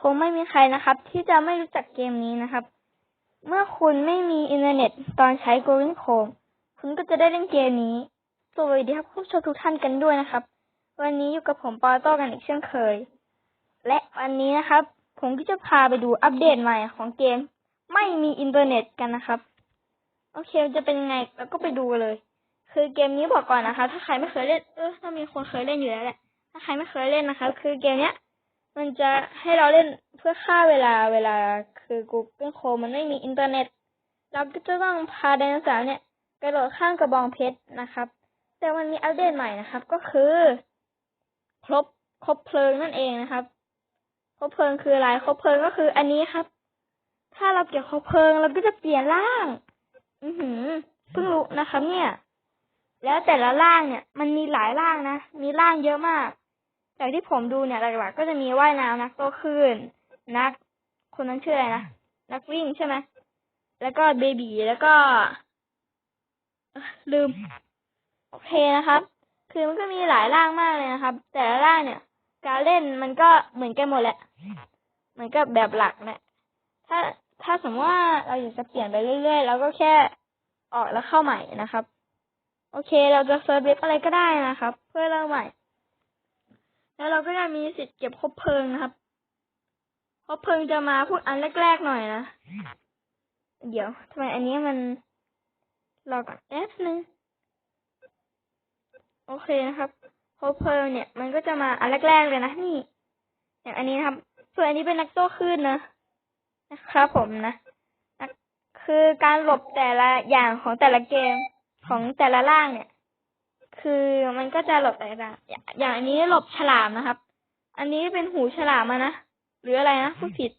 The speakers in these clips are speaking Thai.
คงไม่มีใครนะครับ ที่จะไม่รู้จักเกมนี้นะครับ เมื่อคุณไม่มีอินเทอร์เน็ตตอนใช้ Google Chrome คุณก็จะได้เล่นเกมนี้ สวัสดีครับผู้ชมทุกท่านกันด้วยนะครับ วันนี้อยู่กับผมปอโต้กันอีกเช่นเคย และวันนี้นะครับ ผมก็จะพาไปดูอัปเดตใหม่ของเกม ไม่มีอินเทอร์เน็ตกันนะครับ โอเคจะเป็นยังไงแล้วก็ไปดูเลย คือเกมนี้บอกก่อนนะคะ ถ้าใครไม่เคยเล่น เออถ้ามีคนเคยเล่นอยู่แล้วแหละ ถ้าใครไม่เคยเล่นนะคะ คือเกมเนี้ย มันจะให้เราเล่นเพื่อฆ่าเวลาเวลาคือ Google Chrome มันไม่มีอินเทอร์เน็ต เราก็จะต้องพาไดโนเสาร์เนี่ยกระโดดข้ามกระบองเพชรนะครับ แต่มันมีอัปเดตใหม่นะครับ ก็คือ ครบครบเพลิงนั่นเองนะครับ ครบเพลิงคืออะไรครบเพลิงก็คืออันนี้ครับ ถ้าเราเก็บครบเพลิงเราก็จะเปลี่ยนร่าง อือหือเพิ่งรู้นะครับ เนี่ย แล้วแต่ละร่างเนี่ย มันมีหลายร่างนะมีร่างเยอะมาก จากที่ผมดูเนี่ยหลักๆก็จะมีว่ายน้ำนักโตขึ้นนัก คนนั้นชื่ออะไรนะนักวิ่งใช่ไหมแล้วก็เบบีแล้วก็ลืมโอเคนะครับ คือมันก็มีหลายร่างมากเลยนะครับ แต่ละร่างเนี่ย การเล่นมันก็เหมือนกันหมดแหละเหมือนกับแบบหลักแหละถ้าถ้าสมมติว่าเราอยากจะเปลี่ยนไปเรื่อยๆเราก็แค่ออกแล้วเข้าใหม่นะครับ โอเค เราจะเซิร์ฟเว็บอะไรก็ได้นะครับ เพื่อเริ่มใหม่ แล้วเราก็จะมีสิทธิ์เก็บคบเพลิงนะครับคบเพลิงจะมาพูดอันแรกๆหน่อยนะ เดี๋ยวทำไมอันนี้มันรอก่อนแป๊บนึงโอเคนะครับคบเพลิงเนี่ย มันก็จะมาอันแรกๆเลยนะนี่ อย่างอันนี้นะครับ ส่วนอันนี้เป็นนักโต้คลื่นนะนะครับผมนะคือการหลบแต่ละอย่างของแต่ละเกมของแต่ละร่างเนี่ย คือมันก็จะหลบแต่ละอย่างอย่างอันนี้หลบฉลามนะครับ อันนี้เป็นหูฉลามมานะหรืออะไรนะพูดผิด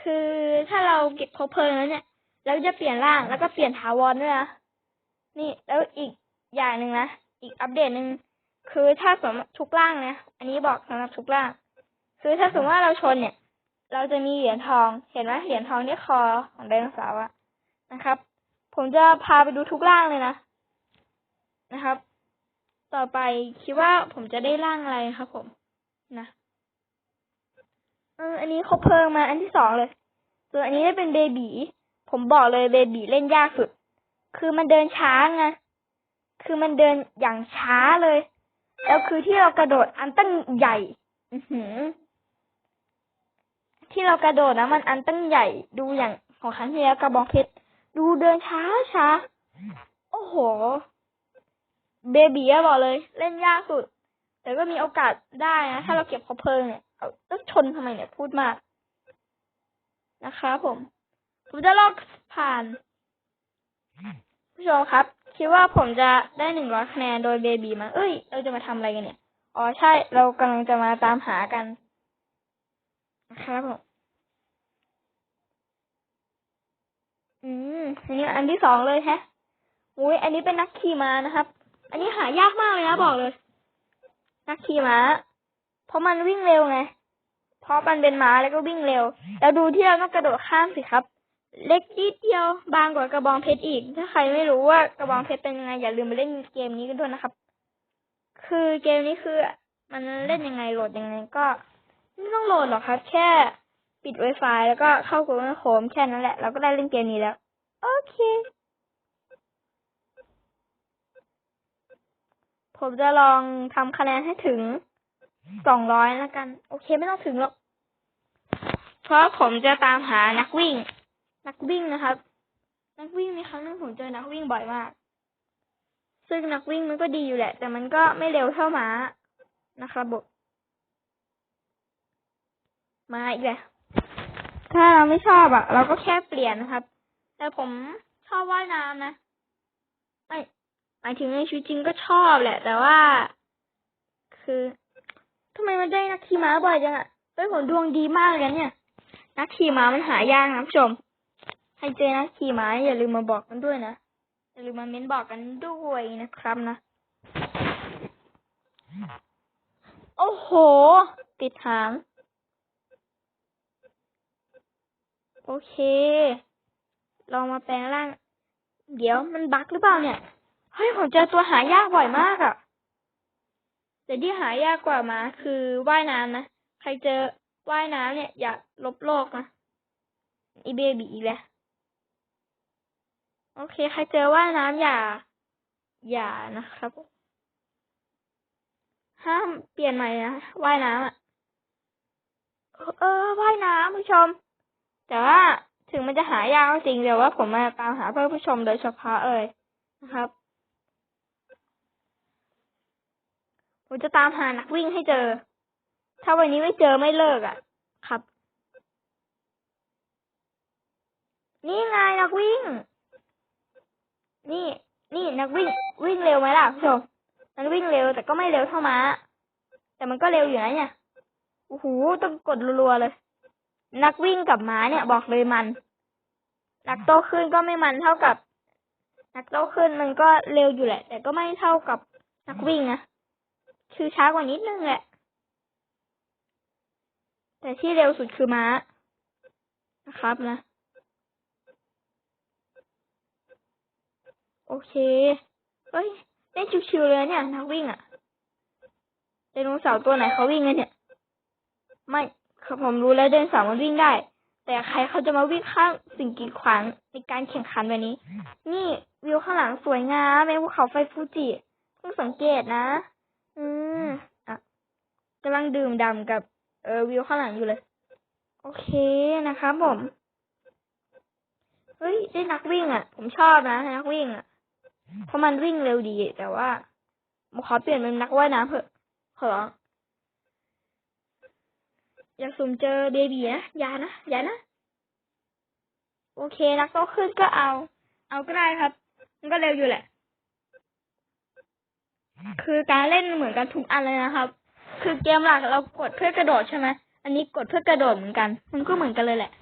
คือถ้าเราเก็บครบเพลิงแล้วเนี่ยเราจะเปลี่ยนร่างแล้วก็เปลี่ยนถาวรด้วยนะนี่แล้วอีกอย่างหนึ่งนะอีกอัปเดตหนึ่งคือถ้าสมทุกร่างนะอันนี้บอกสำหรับทุกร่าง คือถ้าสมมติว่าเราชนเนี่ย เราจะมีเหรียญทอง เห็นไหมเหรียญทองที่คอของไดโนเสาร์อะนะครับ ผมจะพาไปดูทุกร่างเลยนะ นะครับ ต่อไปคิดว่าผมจะได้ร่างอะไรครับผม นะเอออันนี้ครบเพลิงมาอันที่สองเลย ส่วนอันนี้ได้เป็นเบบีผมบอกเลยเบบีเล่นยากสุด คือมันเดินช้าไงคือมันเดินอย่างช้าเลย แล้วคือที่เรากระโดดอันตั้งใหญ่อือหือ ที่เรากระโดดนะมันอันตั้งใหญ่ดูอย่างของครั้งที่แล้วกระบองเพชรดูเดินช้าช้าโอ้โห เบบีอะบอกเลย เล่นยากสุด แต่ก็มีโอกาสได้นะถ้าเราเก็บคบเพลิงเนี่ยเอาแล้วชนทำไมเนี่ยพูดมากนะครับผม ผมจะลอกผ่าน ผู้ชมครับ คิดว่าผมจะได้หนึ่งร้อยคะแนนโดยเบบีมา เอ้ย เราจะมาทำอะไรกันเนี่ย อ๋อใช่ เรากำลังจะมาตามหากันนะครับผมอืมอันนี้อันที่สองเลยแฮะอุ้ยอันนี้เป็นนักขี่ม้านะครับ อันนี้หายากมากเลยนะบอกเลยนักขี่ม้า เพราะมันวิ่งเร็วไง เพราะมันเป็นม้าแล้วก็วิ่งเร็ว แล้วดูที่เราต้องกระโดดข้ามสิครับ เล็กนิดเดียวบางกว่ากระบองเพชรอีก ถ้าใครไม่รู้ว่ากระบองเพชรเป็นยังไงอย่าลืมไปเล่นเกมนี้กันด้วยนะครับ คือเกมนี้คือ มันเล่นยังไงโหลดยังไงก็ไม่ต้องโหลดหรอกครับ แค่ปิด Wi-Fi แล้วก็เข้า Google Chrome แค่นั้นแหละ เราก็ได้เล่นเกมนี้แล้ว โอเค ผมจะลองทำคะแนนให้ถึงสองร้อยแล้วกัน โอเคไม่ต้องถึงหรอก เพราะผมจะตามหานักวิ่ง นักวิ่งนะครับ นักวิ่งมีครั้งหนึงผมเจอนักวิ่งบ่อยมาก ซึ่งนักวิ่งมันก็ดีอยู่แหละ แต่มันก็ไม่เร็วเท่าม้านะครับบมาอีกแล้วถ้าเราไม่ชอบอะ เราก็แค่เปลี่ยนนะครับ แต่ผมชอบว่ายน้ำนะ ไม่ หมายถึงในชีวิตจริงก็ชอบแหละ แต่ว่า คือทำไมมันได้นักขี่ม้าบ่อยจังอะเฮ้ยผมดวงดีมากเลยนะเนี่ย นักขี่ม้ามันหายากนะผู้ชมใครเจอนักขี่ม้าอย่าลืมมาบอกกันด้วยนะอย่าลืมมาเม้นบอกกันด้วยนะครับนะ โอ้โห ติดหางโอเค ลองมาแปลงร่าง เดี๋ยวมันบั๊กหรือเปล่าเนี่ย เฮ้ยผมเจอตัวหายากบ่อยมากอะแต่ที่หายากกว่ามา คือว่ายน้ำนะ ใครเจอว่ายน้ำเนี่ย อย่าลบโลกนะ อีเบบีอีกแล้วโอเค ใครเจอว่ายน้ำอย่า อย่านะครับ ห้ามเปลี่ยนใหม่นะว่ายน้ำอะ เออว่ายน้ำผู้ชม แต่ว่าถึงมันจะหายากจริงแต่ว่าผมมาตามหาเพื่อผู้ชมโดยเฉพาะเอ่ยนะครับ ผมจะตามหานักวิ่งให้เจอ ถ้าวันนี้ไม่เจอไม่เลิกอะ ครับ นี่ไงนักวิ่ง นี่ นี่นักวิ่ง วิ่งเร็วไหมล่ะผู้ชมมันวิ่งเร็วแต่ก็ไม่เร็วเท่าม้า แต่มันก็เร็วอยู่นะเนี่ยโอ้โหต้องกดรัวๆเลย นักวิ่งกับม้าเนี่ย บอกเลยมัน นักโตขึ้นก็ไม่มันเท่ากับ นักโตขึ้นมันก็เร็วอยู่แหละ แต่ก็ไม่เท่ากับนักวิ่งนะ คือช้ากว่านิดนึงแหละ แต่ที่เร็วสุดคือม้า นะครับนะ โอเคเอ้ยเล่นชิวๆเลยเนี่ยนักวิ่งอะไดโนเสาร์ตัวไหนเขาวิ่งกันเนี่ย ไม่คือผมรู้แล้วไดโนเสาร์มันวิ่งได้ แต่ใครเขาจะมาวิ่งข้างสิ่งกีดขวางในการแข่งขันแบบนี้ นี่วิวข้างหลังสวยงามเป็นภูเขาไฟฟูจิเพิ่งสังเกตนะ อืมอะกำลังดื่มด่ำกับเออวิวข้างหลังอยู่เลย โอเคนะครับผม เฮ้ยได้นักวิ่งอะ ผมชอบนะนักวิ่งอะเพราะมันวิ่งเร็วดี แต่ว่าผมขอเปลี่ยนเป็นนักว่ายน้ำเถอะขอร้องอย่าสุ่มเจอเบบีนะอย่านะอย่านะ โอเคนักโตขึ้นก็เอา เอาก็ได้ครับ มันก็เร็วอยู่แหละ คือการเล่นเหมือนกันทุกอันเลยนะครับ คือเกมหลักเรากดเพื่อกระโดดใช่ไหมอันนี้กดเพื่อกระโดดเหมือนกัน มันก็เหมือนกันเลยแหละ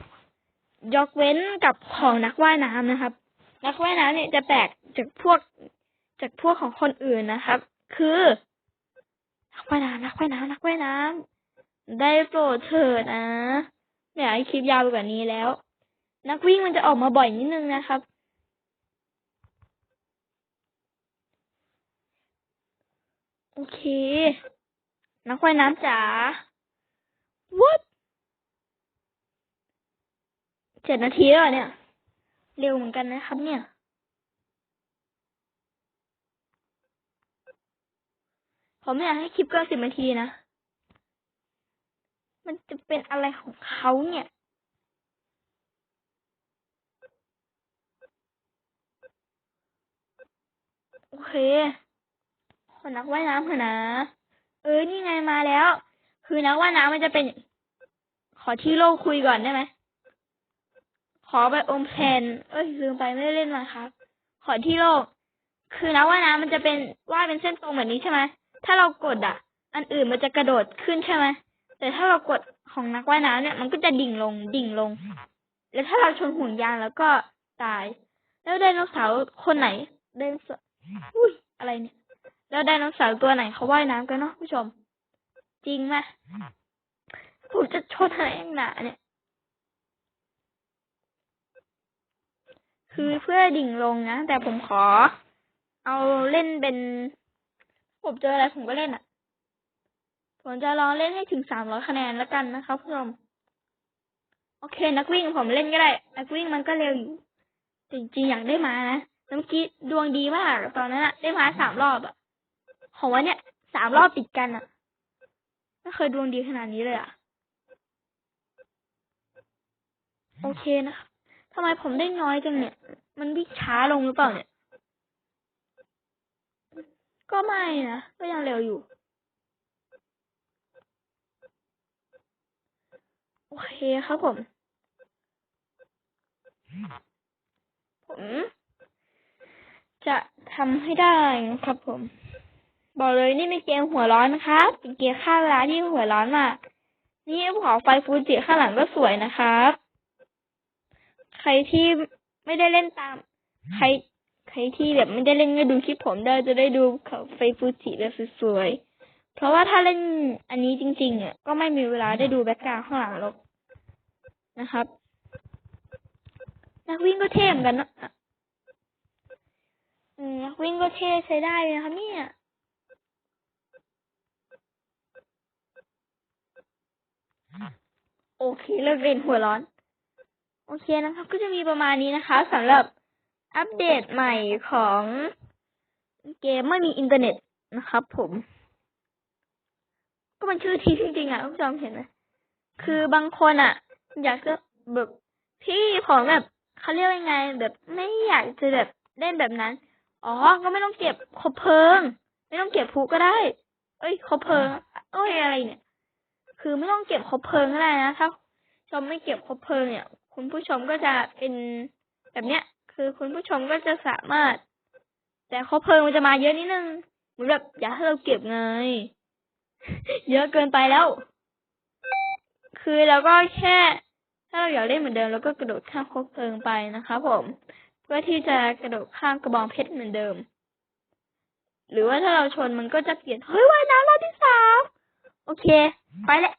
ยกเว้นกับของนักว่ายน้ำนะครับ นักว่ายน้ำเนี่ยจะแปลกจากพวกจากพวกของคนอื่นนะครับ คือ นักว่ายน้ำนักว่ายน้ำนักว่ายน้ำได้โปรดเถิดนะไม่อยากให้คลิปยาวไปกว่านี้แล้ว นักวิ่งมันจะออกมาบ่อยนิดนึงนะครับ โอเค นักว่ายน้ำจ๋า what เจ็ดนาทีแล้วเหรอเนี่ย เร็วเหมือนกันนะครับเนี่ย ผมไม่อยากให้คลิปเกินสิบนาทีนะ มันจะเป็นอะไรของเขาเนี่ยโอเค ขอนักว่ายน้ำเถอะนะ เออ นี่ไงมาแล้ว คือนักว่ายน้ำมันจะเป็น ขอที่โลกคุยก่อนได้ไหม ขอแบบอมแพน เอ้ยลืมไปไม่ได้เล่นมาครับ ขอที่โลก คือนักว่ายน้ำมันจะเป็นว่ายเป็นเส้นตรงแบบนี้ใช่ไหมถ้าเรากดอะ อันอื่นมันจะกระโดดขึ้นใช่ไหมแต่ถ้าเรากดของนักว่ายน้ำเนี่ย มันก็จะดิ่งลง ดิ่งลง แล้วถ้าเราชนห่วงยางแล้วก็ตาย แล้วไดโนเสาร์คนไหนไดโนสอุ้ยอะไรเนี่ย แล้วไดโนเสาร์ตัวไหนเขาว่ายน้ำกันเนาะผู้ชม จริงไหมผมจะชนอะไรหนาเนี่ย คือเพื่อดิ่งลงนะ แต่ผมขอ เอาเล่นเป็น ผมเจออะไรผมก็เล่นอะ ผมจะลองเล่นให้ถึงสามร้อยคะแนนแล้วกันนะครับผู้ชม โอเค นักวิ่งผมเล่นก็ได้ นักวิ่งมันก็เร็วอยู่แต่จริงๆอยากได้มานะแล้วเมื่อกี้ดวงดีมากตอนนั้นอะได้มาสามรอบอะ ของวันเนี้ยสามรอบติดกันอะไม่เคยดวงดีขนาดนี้เลยอะโอเคนะทำไมผมได้น้อยจังเนี่ย มันวิ่งช้าลงหรือเปล่าเนี่ย ก็ไม่นะ ก็ยังเร็วอยู่โอเคครับผม ผม จะทำให้ได้นะครับผม บอกเลยนี่เป็นเกมหัวร้อนนะครับเป็นเกมฆ่าเวลาที่หัวร้อนมากนี่ภูเขาไฟฟูจิข้างหลังก็สวยนะครับ ใครที่ไม่ได้เล่นตาม ใคร ใครที่แบบไม่ได้เล่นก็ดูคลิปผมได้จะได้ดูเขาไฟฟูจิแบบสวยๆเพราะว่าถ้าเล่นอันนี้จริงๆอะก็ไม่มีเวลาได้ดูแบ็กกราวด์ข้างหลังหรอกนะครับ นักวิ่งก็เท่เหมือนกันนะอืมนักวิ่งก็เท่ใช้ได้นะครับเนี่ย เลิกเล่นหัวร้อน โอเคนะครับ ก็จะมีประมาณนี้นะคะสำหรับอัปเดตใหม่ของเกมไม่มีอินเทอร์เน็ตนะครับผม ก็มันชื่อทีจริงๆอะคุณผู้ชมเห็นไหมคือบางคนอะ อยากจะแบบพี่ของแบบเขาเรียกว่าไง แบบไม่อยากจะแบบเล่นแบบนั้น อ๋อ ก็ไม่ต้องเก็บคบเพลิง ไม่ต้องเก็บภูก็ได้ เอ้ยคบเพลิง เอ้ยอะไรเนี่ย คือไม่ต้องเก็บคบเพลิงก็ได้นะถ้า ชมไม่เก็บคบเพลิงเนี่ย คุณผู้ชมก็จะเป็นแบบเนี้ย คือคุณผู้ชมก็จะสามารถ แต่คบเพลิงมันจะมาเยอะนิดนึงเหมือนแบบอยากให้เราเก็บไง เยอะเกินไปแล้ว คือเราก็แค่ ถ้าเราอยากเล่นเหมือนเดิมเราก็กระโดดข้ามคบเพลิงไปนะคะผมเพื่อที่จะกระโดดข้ามกระบองเพชรเหมือนเดิม หรือว่าถ้าเราชนมันก็จะเปลี่ยนเฮ้ยว่ายน้ำรอบที่สามโอเค ไปแหละ